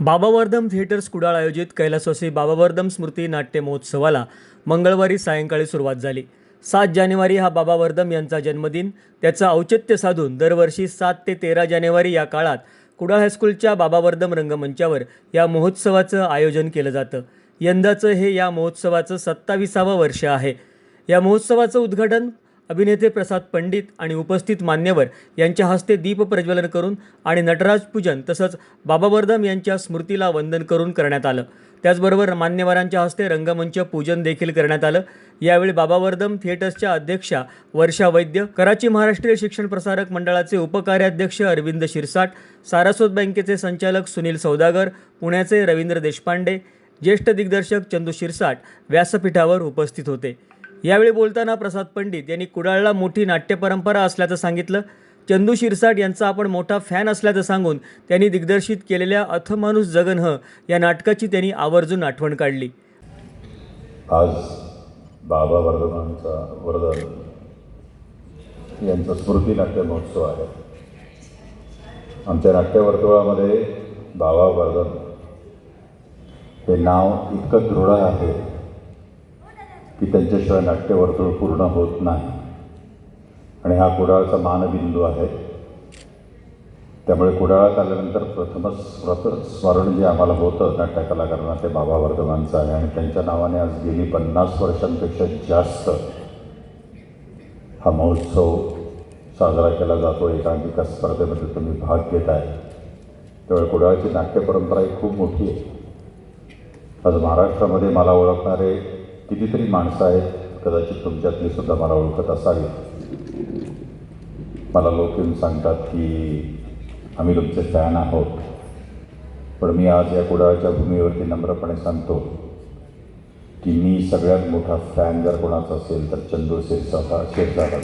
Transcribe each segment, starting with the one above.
बाबावर्धम theatres Kudal आयोजित कैलासवासी बाबावर्धम स्मृती नाट्य महोत्सवाला मंगळवारी सायंकाळी सुरुवात झाली. सात जानेवारी हा बाबावर्धम यांचा जन्मदिन. त्याचं औचित्य साधून दरवर्षी सात ते तेरा जानेवारी या काळात कुडाळ हायस्कूलच्या बाबावर्धम रंगमंचावर या महोत्सवाचं आयोजन केलं जातं. यंदाचं हे या महोत्सवाचं सत्ताविसावं वर्ष आहे. या महोत्सवाचं उद्घाटन अभिनेते प्रसाद पंडित आणि उपस्थित मान्यवर यांच्या हस्ते दीप प्रज्वलन करून आणि नटराज पूजन तसंच बाबावर्धम यांच्या स्मृतीला वंदन करून करण्यात आलं. त्याचबरोबर मान्यवरांच्या हस्ते रंगमंच पूजन देखील करण्यात आलं. यावेळी बाबावर्धम थिएटर्सच्या अध्यक्षा वर्षा वैद्य कराची महाराष्ट्रीय शिक्षण प्रसारक मंडळाचे उपकार्याध्यक्ष अरविंद शिरसाट सारस्वत बँकेचे संचालक सुनील सौदागर पुण्याचे रवींद्र देशपांडे ज्येष्ठ दिग्दर्शक चंदू शिरसाट व्यासपीठावर उपस्थित होते. यावेळी बोलताना प्रसाद पंडित यांनी कुडाळला मोठी नाट्य परंपरा असल्याचं सांगितलं. चंदू शिरसाट यांचा आपण मोठा फॅन असल्याचं सांगून त्यांनी दिग्दर्शित केलेल्या अथमानुस जगन ह या नाटकाची त्यांनी आवर्जून आठवण काढली. आज बाबा वर्धमानचा वर्धन यांचा स्मृती नाट्य महोत्सव आहे. आमच्या नाट्यवर्तुळामध्ये बाबा वर्धन हे नाव इतकं दृढ आहे. की त्यांच्याशिवाय नाट्यवर्तुळ पूर्ण होत नाही. आणि हा कुडाळचा मानबिंदू आहे. त्यामुळे कुडाळात आल्यानंतर प्रथमच प्रथ स्मरण जे आम्हाला होतं नाट्य कलाकारांना ते बाबा वर्धमानचं आहे. आणि त्यांच्या नावाने आज गेली पन्नास वर्षांपेक्षा जास्त हा महोत्सव साजरा केला जातो. एकांकिका स्पर्धेमध्ये तुम्ही भाग घेत आहे. त्यामुळे कुडाळची नाट्य परंपरा ही खूप मोठी आहे. आज महाराष्ट्रामध्ये मला ओळखणारे कितीतरी माणसं आहेत कदाचित तुमच्यातली सुद्धा मला ओळखत असावी. मला लोक येऊन सांगतात की आम्ही तुमचे फॅन आहोत. पण मी आज या कुडाळच्या भूमीवरती नम्रपणे सांगतो की मी सगळ्यात मोठा फॅन जर कोणाचा असेल तर चंदू शिरसाटा शिरसाट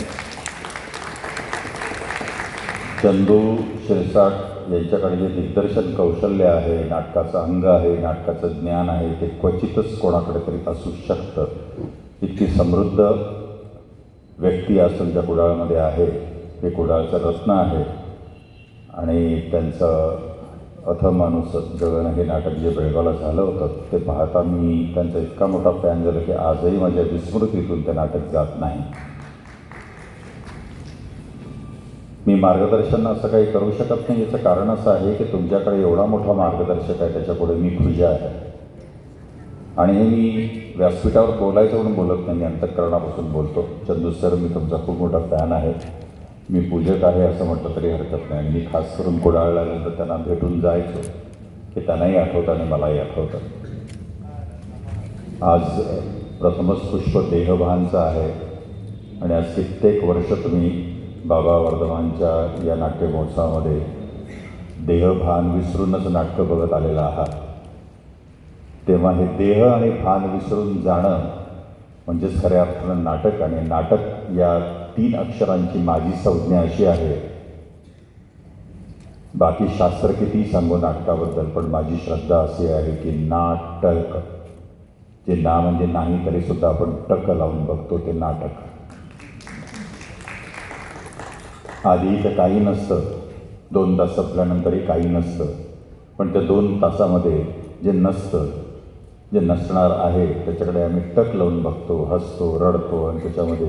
चंदू शिरसाट यांच्याकडे जे दिग्दर्शन कौशल्य आहे नाटकाचं अंग आहे नाटकाचं ज्ञान आहे ते क्वचितच कोणाकडे तरी असू शकतं. इतकी समृद्ध व्यक्ती आज तुमच्या कुडाळमध्ये आहे हे कुडाळचं रत्न आहे. आणि त्यांचं अथमानुस जगन हे नाटक जे बेळगावला झालं होतं ते पाहता मी त्यांचा इतका मोठा फॅन झालं की आजही माझ्या विस्मृतीतून ते नाटक जात नाही. मी मार्गदर्शन असं काही करू शकत नाही. याचं कारण असं आहे की तुमच्याकडे एवढा मोठा मार्गदर्शक आहे त्याच्यापुढे मी खुजा आहे. आणि हे मी व्यासपीठावर बोलायचं म्हणून बोलत नाही मी अंतःकरणापासून बोलतो. चंदू सर मी तुमचा खूप मोठा फॅन आहे. मी पूजक आहे असं म्हटलं तरी हरकत नाही. मी खास करून कुडाळल्यानंतर तर त्यांना भेटून जायचो की त्यांनाही आठवतं आणि मलाही आठवतं. आज प्रथमच पुष्प देहभानचं आहे. आणि आज कित्येक वर्ष तुम्ही बाबा वर्धमानच्या या नाट्य महोत्सवामध्ये देहभान विसरूनच नाटकं बघत आलेला आहात. तेव्हा हे देह आणि भान विसरून जाणं म्हणजेच खऱ्या अर्थानं नाटक आणि नाटक या तीन अक्षरांची माझी संज्ञा अशी आहे. बाकी शास्त्र किती सांगू नाटकाबद्दल पण माझी श्रद्धा अशी आहे की नाटक. जे ना म्हणजे नाही तरी सुद्धा आपण टक लावून बघतो ते नाटक. आधी इथं काही नसतं. दोन तास संपल्यानंतरही काही नसतं. पण त्या दोन तासामध्ये जे नसतं जे नसणार आहे त्याच्याकडे आम्ही टक लावून बघतो हसतो रडतो आणि त्याच्यामध्ये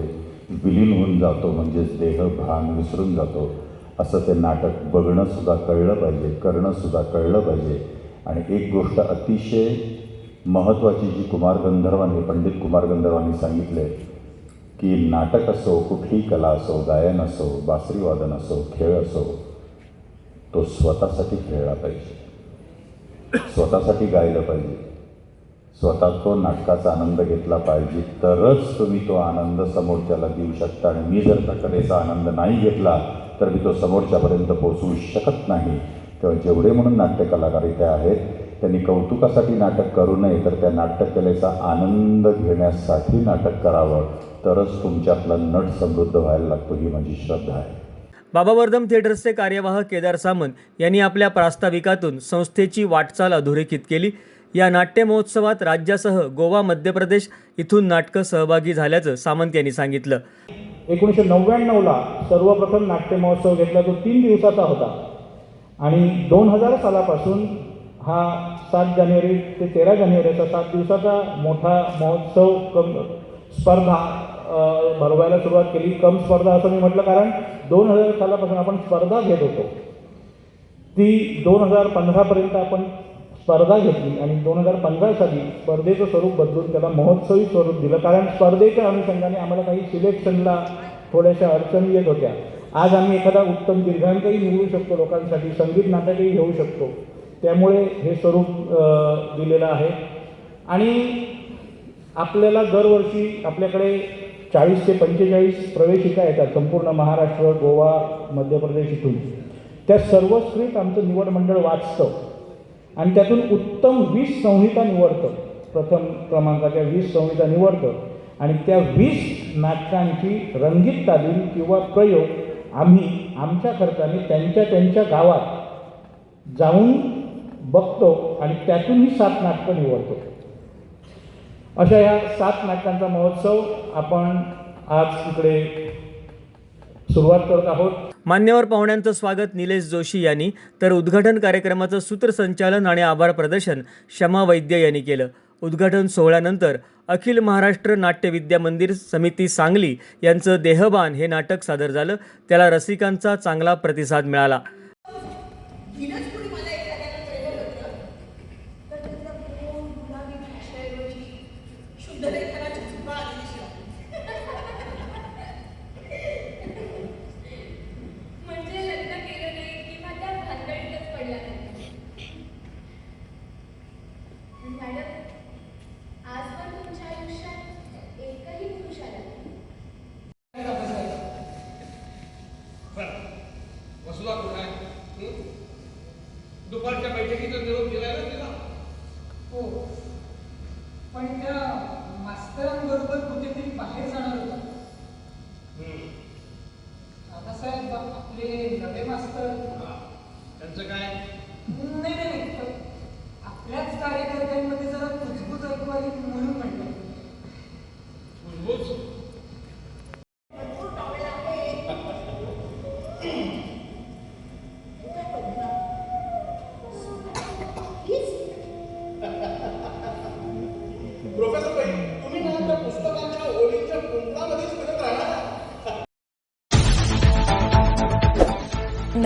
विलीन होऊन जातो म्हणजेच देह भान विसरून जातो. असं ते नाटक बघणंसुद्धा कळलं पाहिजे करणंसुद्धा कळलं पाहिजे. आणि एक गोष्ट अतिशय महत्त्वाची जी कुमार गंधर्वांनी पंडित कुमार गंधर्वांनी सांगितले की नाटक असो कुठली कला असो गायन असो बासरीवादन असो खेळ असो तो स्वतःसाठी खेळला पाहिजे. स्वतःसाठी गायलं पाहिजे. स्वतः तो नाटकाचा आनंद घेतला पाहिजे. तरच तुम्ही तो आनंद समोरच्याला देऊ शकता. आणि मी जर त्या कलेचा आनंद नाही घेतला तर मी तो समोरच्यापर्यंत पोचवू शकत नाही. तेव्हा जेवढे म्हणून नाट्य कलाकार इथे आहेत त्यांनी कौतुकासाठी नाटक करू नये तर त्या नाट्यकलेचा आनंद घेण्यासाठी नाटक करावं. तरच तुमच्यातला नट समृद्ध व्हायला लागतो ही माझी श्रद्धा आहे. बाबावर्धम थिएटर्सचे कार्यवाह केदार सामंत यांनी आपल्या प्रास्ताविकातून संस्थेची वाटचाल अधोरेखित केली. या नाट्य महोत्सवात राज्यासह गोवा मध्य प्रदेश इथून नाटकं सहभागी झाल्याचं सामंत यांनी सांगितलं. एकोणीसशे नव्याण्णवला सर्वप्रथम नाट्य महोत्सव घेतला तो तीन दिवसाचा होता. आणि दोन हजार सालापासून हा सात जानेवारी ते तेरा जानेवारी असा सात दिवसाचा मोठा महोत्सव कम स्पर्धा भरवायला सुरुवात केली. कम स्पर्धा असं मी म्हटलं कारण दोन हजार सालापासून आपण स्पर्धा घेत होतो. ती दोन हजार पंधरापर्यंत आपण स्पर्धा घेतली आणि दोन हजार पंधरा साली स्पर्धेचं स्वरूप बदलून त्याला महोत्सवी स्वरूप दिलं. कारण स्पर्धेच्या अनुषंगाने आम्हाला काही सिलेक्शनला थोड्याशा अडचणी येत होत्या. आज आम्ही एखादा उत्तम दीर्घांकही निवडू शकतो लोकांसाठी संगीत नाटकही घेऊ शकतो. त्यामुळे हे स्वरूप दिलेलं आहे. आणि आपल्याला दरवर्षी आपल्याकडे चाळीस ते पंचेचाळीस प्रवेशिका येतात संपूर्ण महाराष्ट्र गोवा मध्य प्रदेश इथून. त्या सर्व स्क्रिप्ट आमचं निवड मंडळ वाचतं. आणि त्यातून उत्तम वीस संहिता निवडतं. प्रथम क्रमांकाच्या वीस संहिता निवडतं. आणि त्या वीस नाटकांची रंगीत तालीम किंवा प्रयोग आम्ही आमच्या खर्चाने त्यांच्या त्यांच्या गावात जाऊन बघतो आणि त्यातून ही सात नाटकं निवडतो. अशा या सात नाटकांचा महोत्सव आपण आज इकडे सुरुवात करत आहोत. मान्यवर पाहुण्यांचं स्वागत. निलेश जोशी यांनी. तर उद्घाटन कार्यक्रमाचं सूत्रसंचालन आणि आभार प्रदर्शन शमा वैद्य यांनी केलं. उद्घाटन सोहळ्यानंतर अखिल महाराष्ट्र नाट्य विद्या मंदिर समिती सांगली यांचं देहबान हे नाटक सादर झालं. त्याला रसिकांचा चांगला प्रतिसाद मिळाला. banco, porque tem barreiras